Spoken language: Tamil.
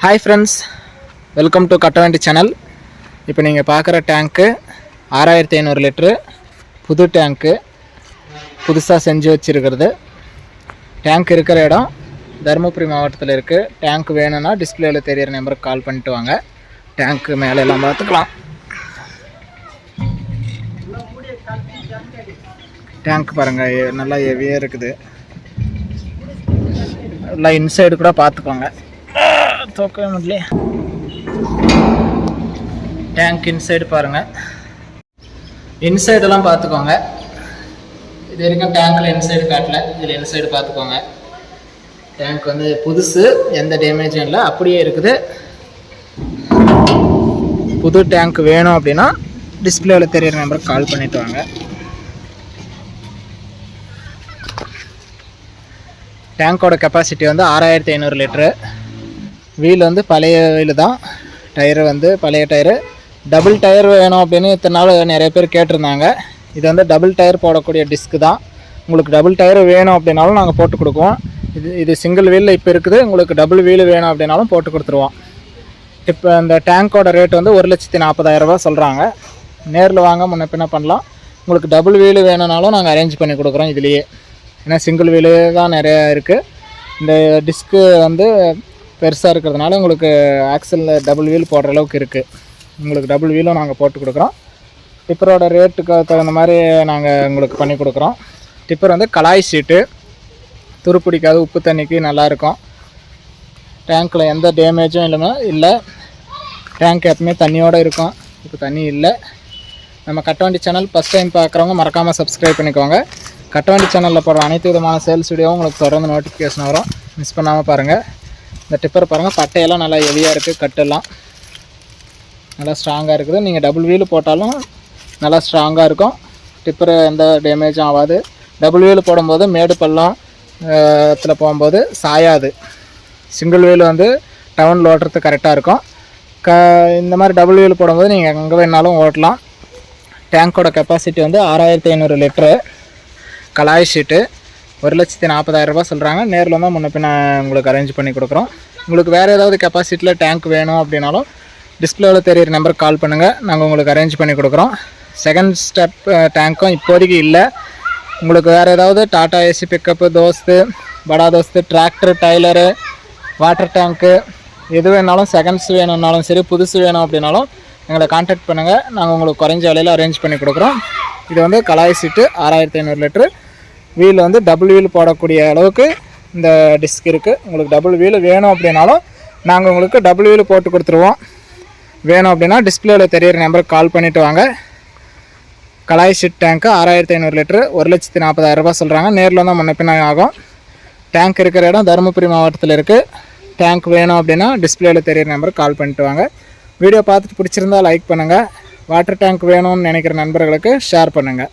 ஹாய் ஃப்ரெண்ட்ஸ் வெல்கம் டு கட்ட கட்டவண்டி சேனல் இப்போ நீங்கள் பார்க்குற டேங்க்கு ஆறாயிரத்தி ஐநூறு லிட்ரு புது டேங்க்கு புதுசாக செஞ்சு வச்சுருக்கிறது. டேங்க் இருக்கிற இடம் தருமபுரி மாவட்டத்தில் இருக்குது டேங்க் வேணும்னா டிஸ்பிளேயில் தெரியிற நம்பருக்கு கால் பண்ணிட்டு வாங்க. டேங்க்கு மேலே எல்லாம் பார்த்துக்கலாம் டேங்க் பாருங்கள் நல்லா ஹெவியாக இருக்குது. நல்லா இன்சைடு கூட பார்த்துக்கோங்க தூக்கவே முடியல டேங்க் இன்சைடு பாருங்கள் இன்சைடெல்லாம் பார்த்துக்கோங்க இது வரைக்கும் டேங்க்கில் இன்சைடு காட்டல. இதில் இன்சைடு பார்த்துக்கோங்க டேங்க் வந்து புதுசு எந்த டேமேஜும் இல்லை. அப்படியே இருக்குது. புது டேங்க் வேணும் அப்படின்னா டிஸ்பிளேவில் தெரியுற நம்பருக்கு கால் பண்ணிட்டு வாங்க. டேங்கோட கெப்பாசிட்டி வந்து ஆறாயிரத்தி ஐநூறு லிட்ரு வீல் வந்து பழைய வீல் தான். டயரு வந்து பழைய டயரு. டபுள் டயர் வேணும் அப்படின்னு இத்தனை நாள் நிறைய பேர் கேட்டிருந்தாங்க. இது வந்து டபுள் டயர் போடக்கூடிய டிஸ்க்கு தான். உங்களுக்கு டபுள் டயர் வேணும் அப்படின்னாலும் நாங்கள் போட்டு கொடுக்குவோம். இது இது சிங்கிள் வீலில் இப்போ இருக்குது. உங்களுக்கு டபுள் வீல் வேணும் அப்படின்னாலும் போட்டு கொடுத்துருவோம். இப்போ இந்த டேங்கோட ரேட் வந்து ஒரு லட்சத்தி நாற்பதாயிரரூபா சொல்கிறாங்க நேரில் வாங்க முன்ன பின்ன பண்ணலாம். உங்களுக்கு டபுள் வீலு வேணும்னாலும் நாங்கள் அரேஞ்ச் பண்ணி கொடுக்குறோம் இதுலேயே. ஏன்னா சிங்கிள் வீலு தான் நிறையா இருக்குது இந்த டிஸ்க்கு வந்து பெருசாக இருக்கிறதுனால உங்களுக்கு ஆக்சலில் டபுள் வீல் போடுற அளவுக்கு இருக்குது உங்களுக்கு டபுள் வீலும் நாங்கள் போட்டு கொடுக்குறோம். டிப்பரோட ரேட்டுக்கு தகுந்த மாதிரி நாங்கள் உங்களுக்கு பண்ணி கொடுக்குறோம். டிப்பர் வந்து கலாய் ஷீட்டு துரு பிடிக்காது உப்பு தண்ணிக்கு நல்லாயிருக்கும் டேங்க்கில் எந்த டேமேஜும் இல்லைன்னா இல்லை. டேங்க் எப்பவுமே தண்ணியோடு இருக்கும். இப்போ தண்ணி இல்லை. நம்ம கட்டவண்டி சேனல் ஃபஸ்ட் டைம் பார்க்குறவங்க மறக்காமல் சப்ஸ்கிரைப் பண்ணிக்கோங்க. கட்டவண்டி சேனலில் போடுற அனைத்து விதமான சேல்ஸ் வீடியோவும் உங்களுக்கு தொடர்ந்து நோட்டிஃபிகேஷன் வரும். மிஸ் பண்ணாமல் பாருங்கள் இந்த டிப்பர் பாருங்கள் பட்டையெல்லாம் நல்லா ஹெவியாக இருக்குது கட்டெல்லாம். நல்லா ஸ்ட்ராங்காக இருக்குது. நீங்கள் டபுள் வீல் போட்டாலும் நல்லா ஸ்ட்ராங்காக இருக்கும். டிப்பர் எந்த டேமேஜும் ஆகாது. டபுள் வீல் போடும்போது மேடு பள்ளம் இடத்துல போகும்போது சாயாது. சிங்கிள் வீல் வந்து டவுனில் ஓட்டுறதுக்கு கரெக்டாக இருக்கும். க இந்த மாதிரி டபுள் வீல் போடும்போது நீங்கள் எங்கே வேணாலும் ஓட்டலாம். டேங்கோட கெப்பாசிட்டி வந்து ஆறாயிரத்தி ஐநூறு லிட்ரு கலாய் ஷீட்டு ஒரு லட்சத்தி நாற்பதாயிரரூபா சொல்கிறாங்க நேரில் வந்தால் முன்ன பின்ன உங்களுக்கு அரேஞ்ச் பண்ணி கொடுக்குறோம். உங்களுக்கு வேறு ஏதாவது கெப்பாசிட்டியில் டேங்க் வேணும் அப்படின்னாலும் டிஸ்பிளேவில் தெரியிற நம்பருக்கு கால் பண்ணுங்கள் நாங்கள் உங்களுக்கு அரேஞ்ச் பண்ணி கொடுக்குறோம். செகண்ட் ஸ்டெப் டேங்க்கும் இப்போதைக்கு இல்லை. உங்களுக்கு வேறு ஏதாவது Tata Ace pickup Dost Bada Dost tractor trailer water tank எது வேணாலும் செகண்ட்ஸ் வேணும்னாலும் சரி புதுசு வேணும் அப்படின்னாலும் எங்களை காண்டாக்ட் பண்ணுங்கள் நாங்கள் உங்களுக்கு குறைஞ்ச விலையில் அரேஞ்ச் பண்ணி கொடுக்குறோம். இது வந்து கலாய் சீட்டு ஆறாயிரத்தி ஐநூறு லிட்ரு வீல் வந்து டபுள் வீல் போடக்கூடிய அளவுக்கு இந்த டிஸ்க் இருக்குது உங்களுக்கு டபுள் வீல் வேணும் அப்படின்னாலும் நாங்கள் உங்களுக்கு டபுள் வீல் போட்டு கொடுத்துருவோம். வேணும் அப்படின்னா டிஸ்பிளேவில் தெரியிற நம்பருக்கு கால் பண்ணிவிட்டு வாங்க. கலாய் ஷீட் டேங்க்கு ஆறாயிரத்தி ஐநூறு லிட்ரு ஒரு லட்சத்தி நாற்பதாயிரரூபா சொல்கிறாங்க நேரில் வந்து முன்ன ஆகும். டேங்க் இருக்கிற இடம் தருமபுரி மாவட்டத்தில் இருக்குது டேங்க் வேணும் அப்படின்னா டிஸ்பிளேயில் தெரியிற நம்பருக்கு கால் பண்ணிட்டு வாங்க. வீடியோ பார்த்துட்டு பிடிச்சிருந்தா லைக் பண்ணுங்கள் வாட்டர் டேங்க் வேணும்னு நினைக்கிற நண்பர்களுக்கு ஷேர் பண்ணுங்கள்